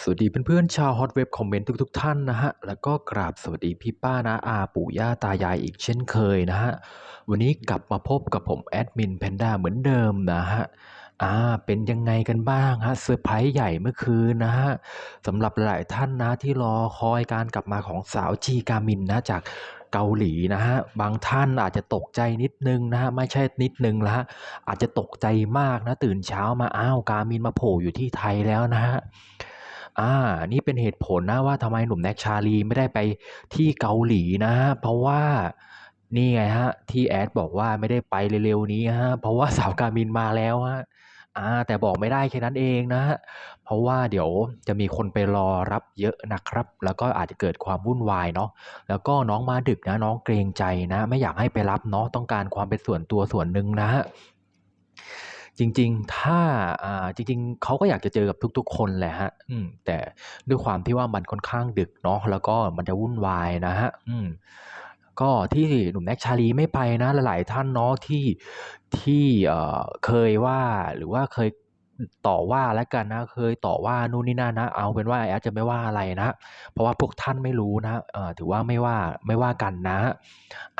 สวัสดีเพื่อนๆชาวฮอตเว็บคอมเมนต์ทุกๆท่านนะฮะ แล้วก็กราบสวัสดีพี่ป้านะอาปู่ย่าตายายอีกเช่นเคยนะฮะ วันนี้กลับมาพบกับผมแอดมินแพนด้าเหมือนเดิมนะฮะอ่าเป็นยังไงกันบ้างฮะเซอร์ไพรส์ใหญ่เมื่อคืนนะฮะสำหรับหลายท่านนะที่รอคอยการกลับมาของสาวจีกามินนะจากเกาหลีนะฮะบางท่านอาจจะตกใจนิดนึงนะฮะไม่ใช่นิดนึงละฮะอาจจะตกใจมากนะตื่นเช้ามาอ้าวกามินมาโผล่อยู่ที่ไทยแล้วนะฮะ อ่า นี่เป็นเหตุผลนะว่าทำไมหนุ่มแน็กชาลีไม่ได้ไปที่เกาหลีนะฮะเพราะว่านี่ไงฮะ ที่แอดบอกว่าไม่ได้ไปเร็วๆนี้ฮะ เพราะว่าสาวกามินมาแล้วฮะอาแต่บอกไม่ได้แค่นั้นเองนะฮะ เพราะว่าเดี๋ยวจะมีคนไปรอรับเยอะนะครับ แล้วก็อาจจะเกิดความวุ่นวายเนาะ แล้วก็น้องมาดึกนะ น้องเกรงใจนะ ไม่อยากให้ไปรับเนาะ ต้องการความเป็นส่วนตัวส่วนหนึ่งนะฮะ จริง ๆ ถ้า อ่า จริง ๆ เขาก็อยากจะเจอกับทุก ๆ คนแหละครับ อืม แต่ด้วยความที่ว่ามันค่อนข้างดึกเนาะ แล้วก็มันจะวุ่นวายนะครับ อืม ก็ที่หนุ่มแน็ก ชาลีไม่ไปนะ หลาย ๆ ท่านเนาะ ที่ ที่ เอ่อ เคยว่า หรือว่าเคย ต่อว่าแล้วกันนะเคยต่อว่านู่นนี่นั่นนะ เอาเป็นว่าแอดจะไม่ว่าอะไรนะ เพราะว่าพวกท่านไม่รู้นะถือว่าไม่ว่าไม่ว่ากันนะครับ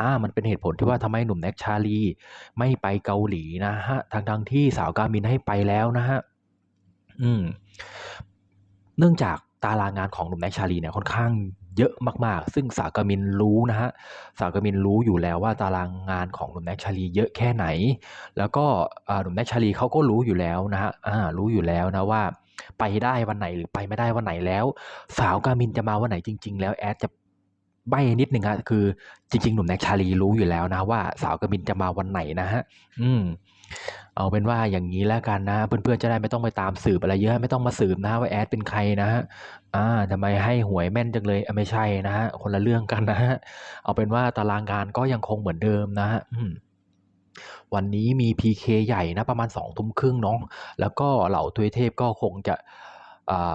อามันเป็นเหตุผลที่ว่าทำไมหนุ่มแน็กชาลีไม่ไปเกาหลีนะครับทั้งที่สาวกามินให้ไปแล้วนะครับอืมเนื่องจากตารางงานของหนุ่มแน็กชาลีเนี่ยค่อนข้าง เยอะมากๆ ซึ่งสาวกามินรู้นะครับสาวกามินรู้อยู่แล้วว่าตารางงานของหนุ่มแน็กชาลีเยอะแค่ไหน แล้วก็หนุ่มแน็กชาลีเขาก็รู้อยู่แล้วนะครับอารู้อยู่แล้วนะว่าไปได้วันไหนหรือไปไม่ได้วันไหนแล้ว สาวกามินจะมาวันไหนจริง ๆ แล้วแอดจะใบ้นิดนึงครับคือจริง ๆ หนุ่มแน็กชาลีรู้อยู่แล้วนะว่า สาวกามินจะมาวันไหนนะครับอืม เอาเป็นว่าอย่างงี้แล้วกันนะเพื่อนๆจะได้ไม่ต้องไปตามสืบอะไรเยอะไม่ต้องมาสืบนะว่าแอดเป็นใครนะครับอาทำไมให้หวยแม่นจังเลยไม่ใช่นะครับคนละเรื่องกันนะครับเอาเป็นว่าตารางงานก็ยังคงเหมือนเดิมนะครับอืมวันนี้มี PK ใหญ่นะประมาณ20:30เนาะแล้วก็เหล่าทวยเทพก็คงจะ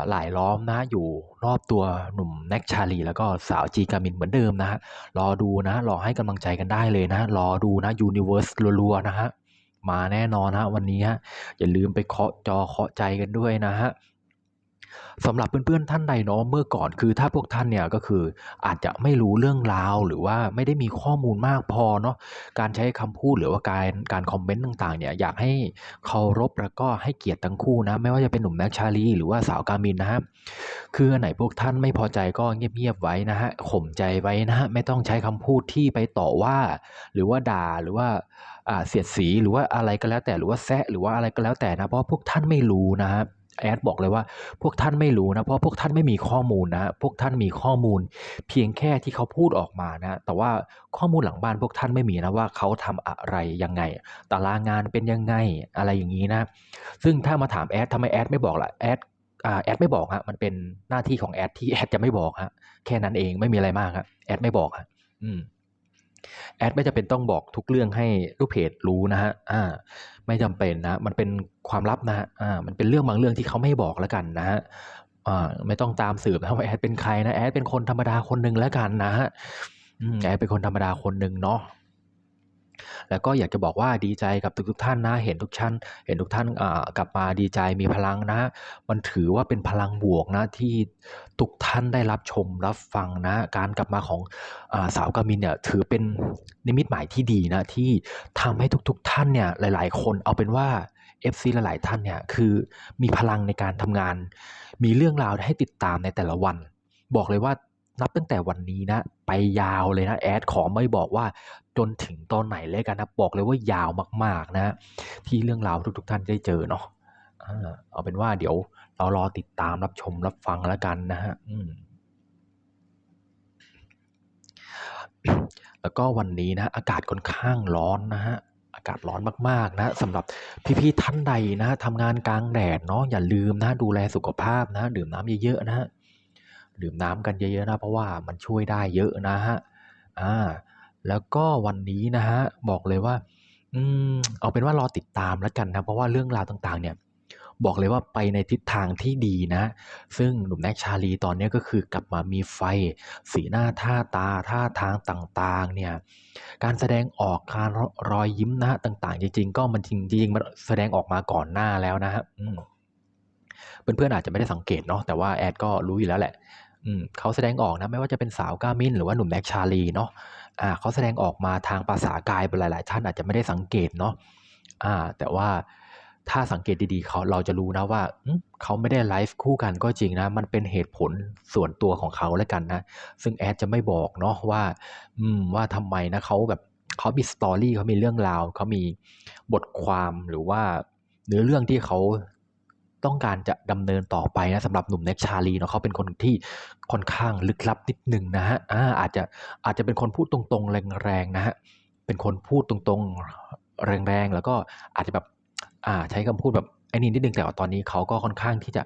หลายล้อมนะอยู่รอบตัวหนุ่มแน็กชาลี แล้วก็สาวจีกามินเหมือนเดิมนะครับรอดูนะรอให้กำลังใจกันได้เลยนะรอดูนะ Universe รัวๆนะครับ มาแน่นอนฮะวันนี้ฮะอย่าลืมไปเคาะจอเคาะใจกันด้วยนะฮะ สำหรับเพื่อนๆท่านใดเนาะเมื่อก่อนคือถ้าพวกท่านเนี่ยก็คืออาจจะไม่รู้เรื่องราว หรือว่าไม่ได้มีข้อมูลมากพอเนาะการใช้คำพูดหรือว่าการการคอมเมนต์ต่างๆเนี่ยอยากให้เคารพแล้วก็ให้เกียรติทั้งคู่นะ ไม่ว่าจะเป็นหนุ่มแน็กชาลีหรือว่าสาวกามินนะครับคืออันไหนพวกท่านไม่พอใจก็เงียบๆไว้นะครับข่มใจไว้นะครับไม่ต้องใช้คำพูดที่ไปต่อว่า หรือว่าด่าหรือว่าอ่าเสียดสีหรือว่าอะไรก็แล้วแต่หรือว่าแซะหรือว่าอะไรก็แล้วแต่นะเพราะพวกท่านไม่รู้นะครับ แอดบอกเลยว่า พวกท่านไม่รู้นะเพราะพวกท่านไม่มีข้อมูลนะพวกท่านมีข้อมูล เพียงแค่ที่เขาพูดออกมานะแต่ว่าข้อมูลหลังบ้านพวกท่านไม่มีนะว่าเขาทำอะไรยังไงตารางงานเป็นยังไงอะไรอย่างงี้นะซึ่งถ้ามาถามแอดทำไมแอดไม่บอกล่ะแอดแอดไม่บอกครับมันเป็นหน้าที่ของแอดที่แอดจะไม่บอกครับแค่นั้นเองไม่มีอะไรมากครับแอดไม่บอกครับอืม แอดไม่จำเป็นต้องบอกทุกเรื่องให้ลูกเพจรู้นะฮะอ่าไม่จำเป็นนะ มันเป็นความลับนะอ่ามันเป็นเรื่องบางเรื่องที่เขาไม่บอกแล้วกันนะฮะอ่าไม่ต้องตามสืบนะว่าแอดเป็นใครนะแอดเป็นคนธรรมดาคนหนึ่งแล้วกันนะฮะแอดเป็นคนธรรมดาคนหนึ่งเนาะ แล้วก็อยากจะบอกว่าดีใจกับทุกๆท่านนะ เห็นทุกชั่นเห็นทุกท่านกลับมาดีใจมีพลังนะ มันถือว่าเป็นพลังบวกนะที่ทุกท่านได้รับชมรับฟังนะ การกลับมาของอสาวกามินเนี่ยถือเป็นนิมิตหมายที่ดีนะที่ทำให้ทุก ๆ ท่านเนี่ยหลาย ๆ คนเอาเป็นว่า FC หลาย ๆ ท่านเนี่ยคือมีพลังในการทำงาน มีเรื่องราวให้ติดตามในแต่ละวัน บอกเลยว่า นับตั้งแต่วันนี้นะ ไปยาวเลยนะ แอดขอไม่บอกว่าจนถึงตอนไหนแล้วกันนะ บอกเลยว่ายาวมากๆนะ ที่เรื่องราวทุก ๆ ท่านได้เจอเนาะเอาเป็นว่าเดี๋ยวเรารอติดตามรับชมรับฟังแล้วกันนะครับอืมแล้วก็วันนี้นะ อากาศค่อนข้างร้อนนะครับอากาศร้อนมากๆนะสำหรับพี่ๆท่านใดนะทำงานกลางแดดเนาะอย่าลืมนะดูแลสุขภาพนะ ดื่มน้ำเยอะๆนะครับ ดื่มน้ำกันเยอะๆนะเพราะว่ามันช่วยได้เยอะนะครับอาแล้วก็วันนี้นะครับอกเลยว่าอืมเอาเป็นว่ารอติดตามแล้วกันนะเพราะว่าเรื่องราวต่างๆ เนี่ยบอกเลยว่าไปในทิศทางที่ดีนะ ซึ่งหนุ่มแน็กชาลีตอนนี้ก็คือกลับมามีไฟ สีหน้าท่าตาท่าทางต่างๆ เนี่ย การแสดงออกการรอยยิ้มนะต่างๆ จริงๆ ก็มันจริงๆมันแสดงออกมาก่อนหน้าแล้วนะครับอืม เพื่อนๆอาจจะไม่ได้สังเกตเนาะแต่ว่าแอดก็รู้อยู่แล้วแหละอืมเขาแสดงออกนะไม่ว่าจะเป็นสาวก้ามินหรือว่าหนุ่มแม็กชาลีเนาะอ่าเขาแสดงออกมาทางภาษากายหลายๆ ท่านอาจจะไม่ได้สังเกตเนาะอ่าแต่ว่าถ้าสังเกตดีๆเขาเราจะรู้นะว่าเขาไม่ได้ไลฟ์คู่กันก็จริงนะ มันเป็นเหตุผลส่วนตัวของเขาแล้วกันนะ ซึ่งแอดจะไม่บอกเนาะว่า อืมว่าทำไมนะเขาแบบเขามีสตอรี่เขามีเรื่องราวเขามีบทความหรือว่าเนื้อเรื่องที่เขา ต้องการจะดำเนินต่อไปนะสำหรับหนุ่มเน็กชาลีเนาะเขาเป็นคนที่ค่อนข้างลึกลับนิดหนึ่งนะฮะอาอาจจะอาจจะเป็นคนพูดตรงๆ แรงๆนะฮะเป็นคนพูดตรงๆแรงๆ แล้วก็อาจจะแบบอ่าใช้คำพูดแบบไอ้นี่นิดนึงแต่ว่าตอนนี้เขาก็ค่อนข้างที่จะ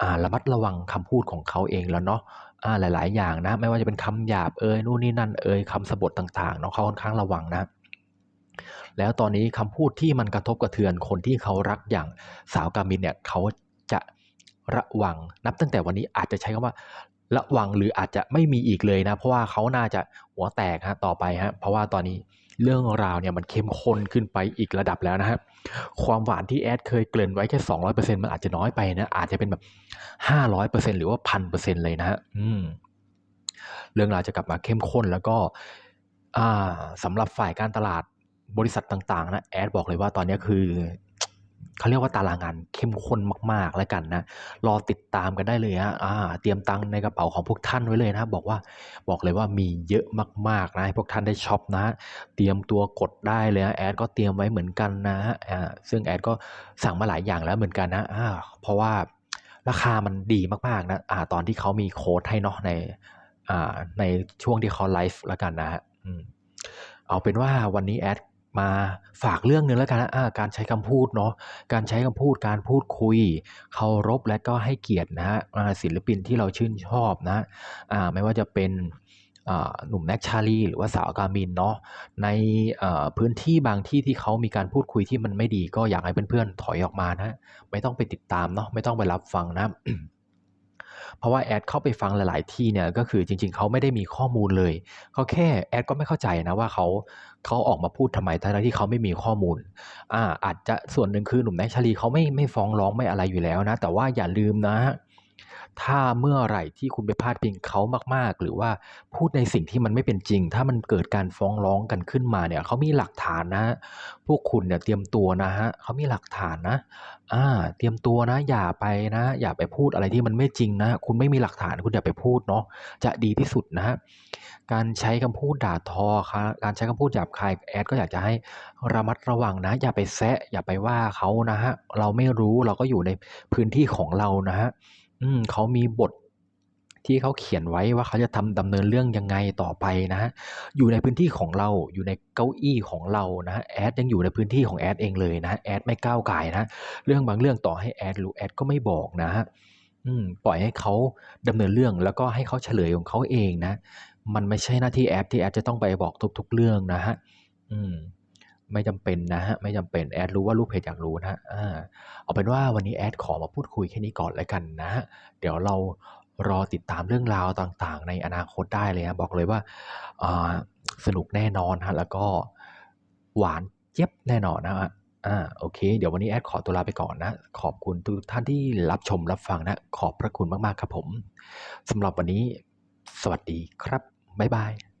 อ่าระมัดระวังคำพูดของเขาเองแล้วเนาะอ่าหลาย ๆ อย่างนะ ไม่ว่าจะเป็นคำหยาบเอยนู่นนี่นั่นเอยคำสบทต่างๆเนาะเขาค่อนข้างระวังนะ แล้วตอนนี้คำพูดที่มันกระทบกระเทือนคนที่เขารักอย่างสาวกามินเนี่ยเขาจะระวังนับตั้งแต่วันนี้อาจจะใช้คำว่าระวังหรืออาจจะไม่มีอีกเลยนะ เพราะว่าเขาน่าจะหัวแตกฮะต่อไปฮะเพราะว่าตอนนี้เรื่องราวเนี่ยมันเข้มข้นขึ้นไปอีกระดับแล้วนะฮะความหวานที่แอดเคยเกริ่นไว้แค่สองร้อยเปอร์เซ็นมันอาจจะน้อยไปนะอาจจะเป็นแบบห้าร้อยเปอร์เซ็นหรือว่าพันเปอร์เซ็นเลยนะฮะอืมเรื่องราวจะกลับมาเข้มข้นแล้วก็อ่าสำหรับฝ่ายการตลาด บริษัทต่างๆนะแอดบอกเลยว่าตอนนี้คือเขาเรียกว่าตารางงานเข้มข้นมาก ๆ แล้วกันนะ รอติดตามกันได้เลยฮะอ่าเตรียมตังในกระเป๋าของพวกท่านไว้เลยนะ บอกว่าบอกเลยว่ามีเยอะมากๆนะให้พวกท่านได้ช็อปนะ เตรียมตัวกดได้เลยนะแอดก็เตรียมไว้เหมือนกันนะฮะอ่าซึ่งแอดก็สั่งมาหลายอย่างแล้วเหมือนกันนะอ่าเพราะว่าราคามันดีมากๆนะอ่าตอนที่เขามีโค้ดให้เนาะในอ่าในช่วงที่เขาไลฟ์แล้วกันนะฮะเอาเป็นว่าวันนี้แอด มาฝากเรื่องหนึงแล้วกันนะการใช้คำพูดเนาะการใช้คำพูดการพูดคุยเคารพและก็ให้เกียรตินะฮะอ่าศิลปินที่เราชื่นชอบนะอ่าไม่ว่าจะเป็นหนุ่มแน็กชาลีหรือว่าสาวกามินเนาะในพื้นที่บางที่ที่เขามีการพูดคุยที่มันไม่ดีก็อยากให้เพื่อนๆถอยออกมานะ ไม่ต้องไปติดตามเนาะไม่ต้องไปรับฟังนะ เพราะว่าแอดเข้าไปฟังหลาย ๆ ที่เนี่ยก็คือจริง ๆเขาไม่ได้มีข้อมูลเลยเขาแค่แอดก็ไม่เข้าใจนะว่าเขาเขาออกมาพูดทำไมทั้งที่เขาไม่มีข้อมูลอ่าอาจจะส่วนหนึ่งคือหนุ่มแน็กชาลีเขาไม่ไม่ฟ้องร้องไม่อะไรอยู่แล้วนะ แต่ว่าอย่าลืมนะ ถ้าเมื่อไหร่ที่คุณไปพาดพิงเขามาก ๆ หรือว่าพูดในสิ่งที่มันไม่เป็นจริง ถ้ามันเกิดการฟ้องร้องกันขึ้นมาเนี่ยเขามีหลักฐานนะ พวกคุณเนี่ยเตรียมตัวนะฮะเขามีหลักฐานนะ อ่า เตรียมตัวนะ อย่าไปนะ อย่าไปพูดอะไรที่มันไม่จริงนะ คุณไม่มีหลักฐานคุณอย่าไปพูดเนาะจะดีที่สุดนะฮะการใช้คำพูดด่าทอคะการใช้คำพูดหยาบคายแอดก็อยากจะให้ระมัดระวังนะ อย่าไปแซะอย่าไปว่าเขานะฮะเราไม่รู้เราก็อยู่ในพื้นที่ของเรานะฮะ อืมเขามีบทที่เขาเขียนไว้ว่าเขาจะทำดำเนินเรื่องยังไงต่อไปนะฮะอยู่ในพื้นที่ของเราอยู่ในเก้าอี้ของเรานะฮะแอดยังอยู่ในพื้นที่ของแอดเองเลยนะแอดไม่ก้าวไก่ายนะเรื่องบางเรื่องต่อให้แอดรู้แอดก็ไม่บอกนะฮะปล่อยให้เขาดำเนินเรื่องแล้วก็ให้เขาเฉลยของเขาเองนะ มันไม่ใช่หน้าที่แอดที่แอดจะต้องไปบอกทุกๆเรื่องนะฮะอืม ไม่จำเป็นนะฮะไม่จำเป็นแอดรู้ว่าลูกเพจอยากรู้นะฮะเอาเป็นว่าวันนี้แอดขอมาพูดคุยแค่นี้ก่อนแล้วกันนะฮะเดี๋ยวเรารอติดตามเรื่องราวต่างๆ ในอนาคตได้เลยนะบอกเลยว่าอ่าสนุกแน่นอนฮะแล้วก็หวานเจี๊ยบแน่นอนนะฮะอ่าโอเค เดี๋ยววันนี้แอดขอตัวลาไปก่อนนะ ขอบคุณทุกท่านที่รับชมรับฟังนะ ขอบพระคุณมาก ๆ ครับผมสำหรับวันนี้ สวัสดีครับ บ๊ายบาย